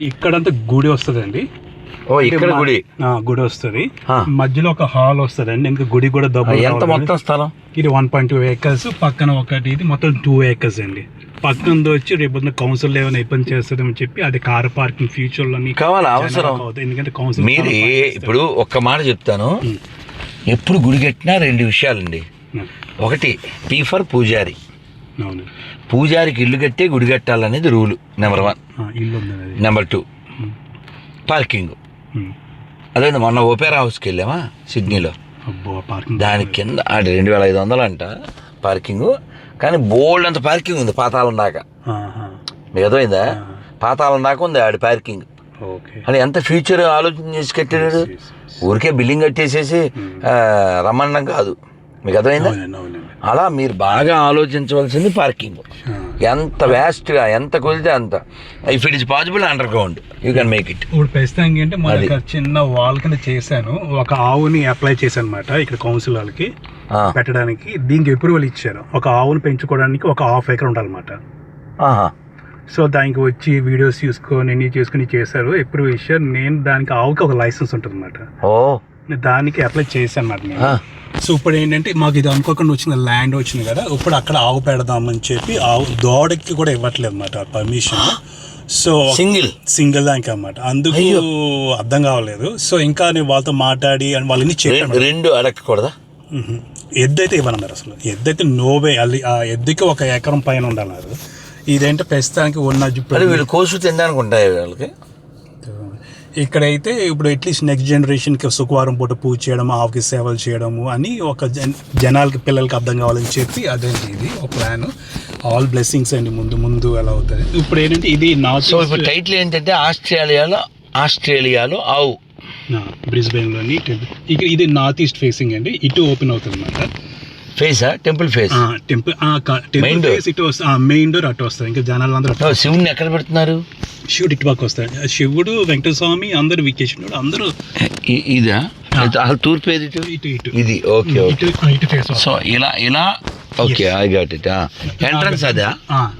ఇక్కడంతా గుడి వస్తుందండి. ఓ ఇక్కడ గుడి. ఆ, గుడి వస్తుంది. ఆ. మధ్యలో ఒక హాల్ వస్తుందండి. ఇంకా గుడి కూడా డబ్బులు ఎంత. మొత్తం స్థలం? ఇది వన్ పాయింట్ టూ ఏకర్స్ పక్కన ఒకటి ఇది మొత్తం టూ ఏకర్స్ అండి. పక్కన వచ్చి రేపు కౌన్సిల్ ఏమైనా ఇబ్బంది చేస్తుందని చెప్పి అది కార్ పార్కింగ్ ఫ్యూచర్లో కావాలా? అవసరం. ఎందుకంటే కౌన్సిల్ మీరు ఏ- ఇప్పుడు ఒక్క మాట చెప్తాను. ఎప్పుడు గుడి కట్టినా రెండు విషయాలండి. ఒకటి పీ ఫర్ పూజారి. పూజారికి ఇల్లు కట్టే గుడి కట్టాలనేది rule number one. Number two. Parking. అదే మొన్న ఓపెరా హౌస్కి వెళ్ళామా? సిడ్నీలో. దాని కింద అది రెండు వేల ఐదు వందలు అంట పార్కింగ్. కానీ బోల్డ్ అంత పార్కింగ్ ఉంది పాతాళం దాకా. మీకు అర్థమైందా. పాతాళం దాకా ఉంది ఆడి పార్కింగ్. అని ఎంత ఫ్యూచర్ ఆలోచన చేసి కట్టాడు. ఊరికే బిల్డింగ్ కట్టేసేసి ఆ, రమ్మనడం కాదు. మీకు అర్థమైందా అలా మీరు బాగా ఆలోచించవలసింది పార్కింగ్. ఎంత వ్యాస్ట్గా ఎంత కుదిరితే అంత. If it is possible under ground you can make it ఇప్పుడు ప్రస్తుతానికి అంటే మన చిన్న వాల్ కింద చేశాను. ఒక ఆవుని అప్లై చేశాను అనమాట ఇక్కడ కౌన్సిల్ వాళ్ళకి పెట్టడానికి. దీనికి అప్రూవల్ ఇచ్చారు. ఒక ఆవును పెంచుకోవడానికి ఒక హాఫ్ ఎకర్ ఉండాలన్నమాట. సో దానికి వచ్చి వీడియోస్ చూసుకొని అన్ని చేసుకుని చేశారు. అప్రూవ్ ఇచ్చారు. నేను దానికి ఆవుకి ఒక లైసెన్స్ ఉంటుంది అనమాట దానికి అప్లై చేశాను ఆ, సో ఇప్పుడు ఏంటంటే మాకు ఇది అనుకోకుండా వచ్చిన ల్యాండ్ వచ్చింది కదా ఇప్పుడు అక్కడ ఆవు పెడదామని చెప్పి ఆవు దోడకి కూడా ఇవ్వట్లేదు అనమాట పర్మిషన్ సో సింగిల్? సింగిల్ దానికి అన్నమాట. అందుకు. అర్థం కావలేదు. సో ఇంకా నేను వాళ్ళతో మాట్లాడి అని వాళ్ళని చెప్పాను. రెండు- అడగకూడదా. ఎద్దైతే ఇవ్వనన్నారు అసలు. ఎద్దైతే నోవే అది ఆ ఎద్దుకి ఒక ఎకరం పైన ఉండాలన్నారు ఇదేంటే ప్రస్తుతానికి ఉన్న వీళ్ళు కోసు తినడానికి ఉంటాయి వీళ్ళకి? ఇక్కడైతే ఇప్పుడు అట్లీస్ట్ నెక్స్ట్ జనరేషన్కి శుక్రవారం పూట పూజ చేయడం ఆవుకి సేవలు చేయడము అని ఒక జన్ జనాలకి పిల్లలకి అర్థం కావాలని చెప్పి అదేంటి ఇది ఒక ప్లాన్ ఆల్ బ్లెస్సింగ్స్ అండి ముందు ముందు ఎలా అవుతుంది ఇప్పుడు ఏంటంటే ఇది నార్త్ సో ఇప్పుడు టైటిల్ ఏంటంటే ఆస్ట్రేలియాలో ఆస్ట్రేలియాలో ఆవు. బ్రిస్బెయిన్లోని ఇక్కడ ఇది నార్త్ ఈస్ట్ ఫేసింగ్ అండి. ఇటు ఓపెన్ అవుతుంది అనమాట ఫేసా temple face temple door. Face ఇటు మెయిన్ డోర్ అటు వస్తుంది. ఇంకా జనాలు అందరూ శివుణ్ణి ఎక్కడ పెడుతున్నారు? శివుడు ఇటు పక్క వస్తాడు. శివుడు వెంకటస్వామి అందరు వికేషన్ అందరూ ఇదా? తూర్పు ఏది ఇటు? ఇటు ఇటు. ఇది. Okay okay. ఇటు ఇటు ఫేస్ సో ఇలా ఇలా? Okay I got it entrance అదా?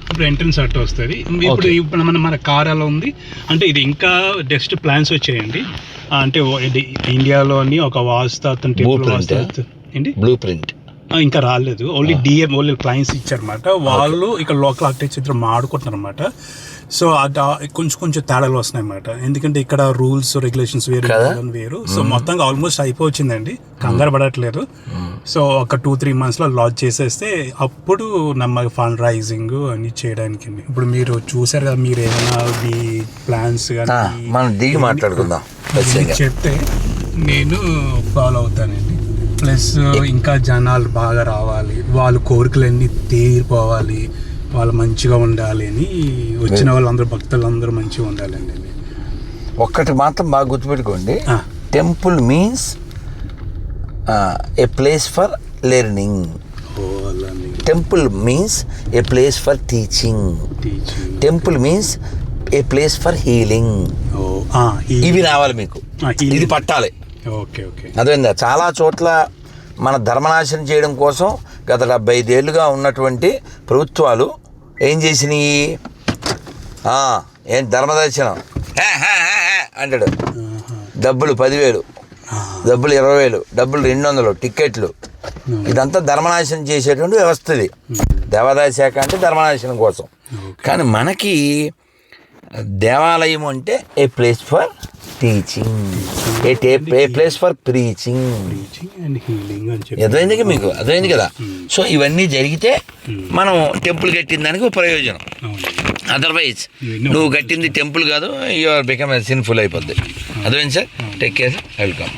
ఇప్పుడు ఎంట్రన్స్ అటు వస్తుంది. ఇప్పుడు. ఇప్పుడు మన మన కార్ అలా ఉంది. అంటే ఇది ఇంకా జస్ట్ ప్లాన్స్ వచ్చాయండి. అంటే ఇండియాలోని ఒక వాస్తు అతను ఆ? వాస్తు ఏంటి? బ్లూ ప్రింట్ ఇంకా రాలేదు. ఓన్లీ డిఎం ఓన్లీ క్లయింట్స్ ఇచ్చారన్నమాట. వాళ్ళు ఇక్కడ లోకల్ ఆర్కిటెక్చర్ ఇద్దరు మాడుకుంటున్నారు అనమాట సో కొంచెం కొంచెం తేడాలు వస్తున్నాయి అన్నమాట ఎందుకంటే ఇక్కడ రూల్స్ రెగ్యులేషన్స్ వేరు వేరు. సో మొత్తంగా ఆల్మోస్ట్ అయిపోవచ్చిందండి. కంగారు పడట్లేదు. సో ఒక టూ త్రీ మంత్స్లో లాంచ్ చేసేస్తే అప్పుడు నమ్మ ఫండ్ రైజింగ్ అన్ని చేయడానికి ఇప్పుడు మీరు చూసారు కదా మీరు ఏమైనా ఈ ప్లాన్స్ కానీ మనం దిగి మాట్లాడుకుందాం. చెప్తే నేను ఫాలో అవుతానండి. ప్లస్ ఇంకా జనాలు బాగా రావాలి. వాళ్ళ కోరికలన్నీ తీరిపోవాలి. వాళ్ళు మంచిగా ఉండాలి అని వచ్చిన వాళ్ళందరూ భక్తులందరూ మంచిగా ఉండాలండి. ఒక్కటి మాత్రం బాగా గుర్తుపెట్టుకోండి. Temple means a place for learning temple means a place for teaching temple means a place for healing ఇవి రావాలి మీకు. ఇది పట్టాలి. అదేందా చాలా చోట్ల మన ధర్మనాశనం చేయడం కోసం గత డెబ్బై ఐదేళ్ళుగా ఉన్నటువంటి ప్రభుత్వాలు ఏం చేసినాయి? ఏం ధర్మదర్శనం? అంటాడు. డబ్బులు పదివేలు డబ్బులు ఇరవై వేలు డబ్బులు రెండు వందలు టికెట్లు ఇదంతా ధర్మనాశనం చేసేటువంటి వ్యవస్థ ఇది దేవాదాయ శాఖ అంటే ధర్మనాశనం కోసం. కానీ మనకి దేవాలయం అంటే a place for teaching a a place for preaching అర్థమైంది మీకు? అర్థమైంది కదా? సో ఇవన్నీ జరిగితే మనం టెంపుల్ కట్టిన దానికి ప్రయోజనం. అదర్వైజ్ నువ్వు కట్టింది టెంపుల్ కాదు యు ఆర్ బికమ్ సిన్ఫుల్ అయిపోద్ది. అర్థమైంది సార్? Take care welcome